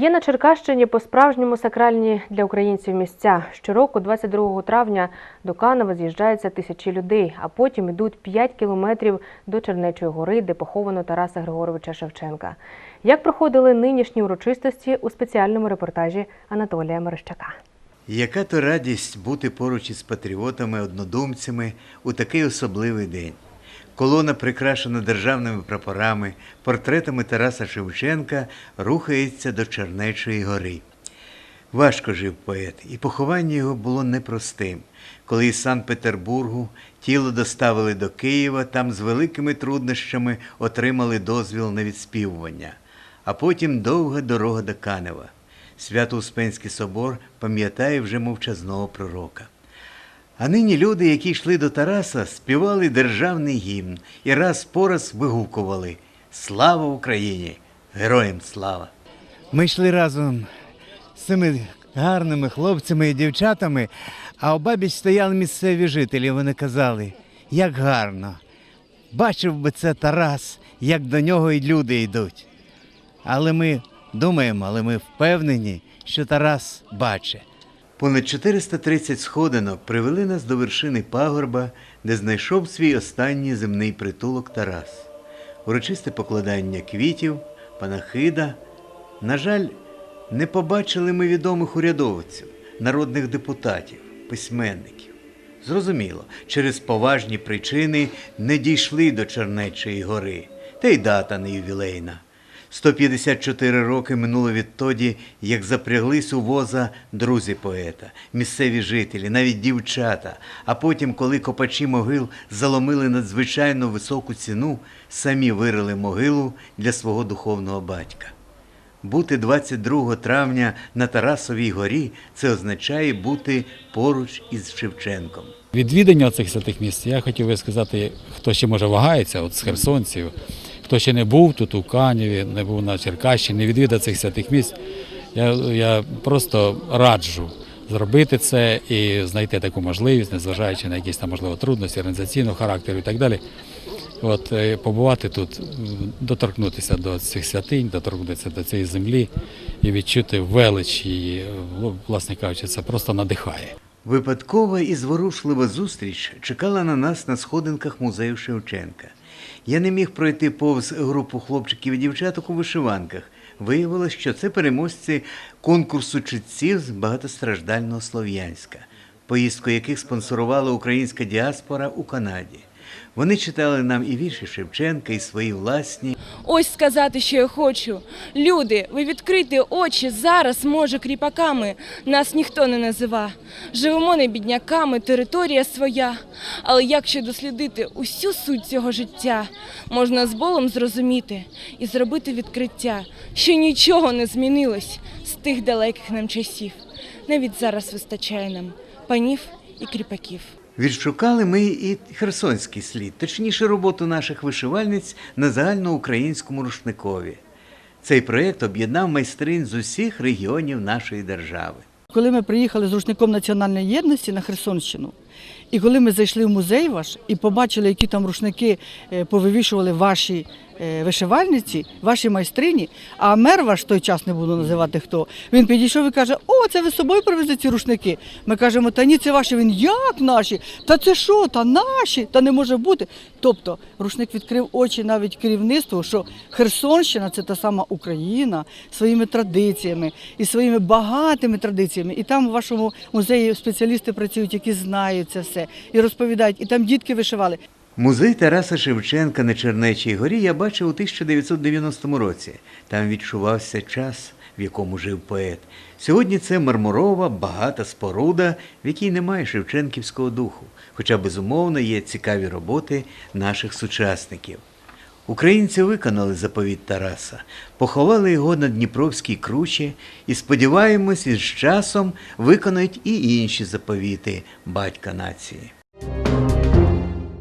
Є на Черкащині по-справжньому сакральні для українців місця. Щороку, 22 травня, до Канева з'їжджаються тисячі людей, а потім йдуть 5 кілометрів до Чернечої гори, де поховано Тараса Григоровича Шевченка. Як проходили нинішні урочистості у спеціальному репортажі Анатолія Мерещака. Яка то радість бути поруч із патріотами, однодумцями у такий особливий день. Колона, прикрашена державними прапорами, портретами Тараса Шевченка, рухається до Чернечої гори. Важко жив поет, і поховання його було непростим. Коли із Санкт-Петербургу тіло доставили до Києва, там з великими труднощами отримали дозвіл на відспівування, а потім довга дорога до Канева. Свято-Успенський собор пам'ятає вже мовчазного пророка. А нині люди, які йшли до Тараса, співали державний гімн і раз по раз вигукували Слава Україні! Героям слава! Ми йшли разом з цими гарними хлопцями і дівчатами, а обабіч стояли місцеві жителі. Вони казали, як гарно. Бачив би це Тарас, як до нього і люди йдуть. Але ми думаємо, але ми впевнені, що Тарас бачить. Понад 430 сходинок привели нас до вершини пагорба, де знайшов свій останній земний притулок Тарас. Урочисте покладання квітів, панахида. На жаль, не побачили ми відомих урядовців, народних депутатів, письменників. Зрозуміло, через поважні причини не дійшли до Чернечої гори, та й дата не ювілейна. 154 роки минуло відтоді, як запряглись у воза друзі поета, місцеві жителі, навіть дівчата. А потім, коли копачі могил заломили надзвичайно високу ціну, самі вирили могилу для свого духовного батька. Бути 22 травня на Тарасовій горі це означає бути поруч із Шевченком. Відвідання цих святих місць, я хотів би сказати, хто ще може вагається, от з херсонців, хто ще не був тут у Каніві, не був на Черкащині, не відвідав цих святих місць, я, я просто раджу зробити це і знайти таку можливість, незважаючи на якісь там, можливо, трудності організаційного характеру і так далі. От е, побувати тут, доторкнутися до цих святинь, доторкнутися до цієї землі і відчути велич її, власне кажучи, це просто надихає. Випадкова і зворушлива зустріч чекала на нас на сходинках музею Шевченка. Я не міг пройти повз групу хлопчиків і дівчаток у вишиванках. Виявилось, що це переможці конкурсу читців з багатостраждального Слов'янська, поїздку яких спонсорувала українська діаспора у Канаді. Вони читали нам і вірші Шевченка, і свої власні. Ось сказати, що я хочу. Люди, ви відкрийте очі зараз, може, кріпаками. Нас ніхто не назива. Живемо не бідняками, територія своя. Але якщо дослідити усю суть цього життя, можна з болем зрозуміти і зробити відкриття, що нічого не змінилось з тих далеких нам часів. Навіть зараз вистачає нам панів і кріпаків. Відшукали ми і херсонський слід, точніше роботу наших вишивальниць на загальноукраїнському рушникові. Цей проєкт об'єднав майстринь з усіх регіонів нашої держави. Коли ми приїхали з рушником національної єдності на Херсонщину, і коли ми зайшли в музей ваш і побачили, які там рушники е, повивішували ваші е, вишивальниці, ваші майстрині, а мер ваш той час не буду називати хто, він підійшов і каже: О, це ви з собою привезли ці рушники. Ми кажемо, та ні, це ваші. Він як наші? Та це що? Та наші? Та не може бути. Тобто рушник відкрив очі навіть керівництву, що Херсонщина це та сама Україна своїми традиціями і своїми багатими традиціями. І там у вашому музеї спеціалісти працюють, які знають це все і розповідають. І там дітки вишивали. Музей Тараса Шевченка на Чернечій горі я бачив у 1990 році. Там відчувався час, в якому жив поет. Сьогодні це мармурова, багата споруда, в якій немає шевченківського духу, хоча безумовно є цікаві роботи наших сучасників. Українці виконали заповіт Тараса, поховали його на Дніпровській кручі і, сподіваємось, із часом виконають і інші заповіти батька нації.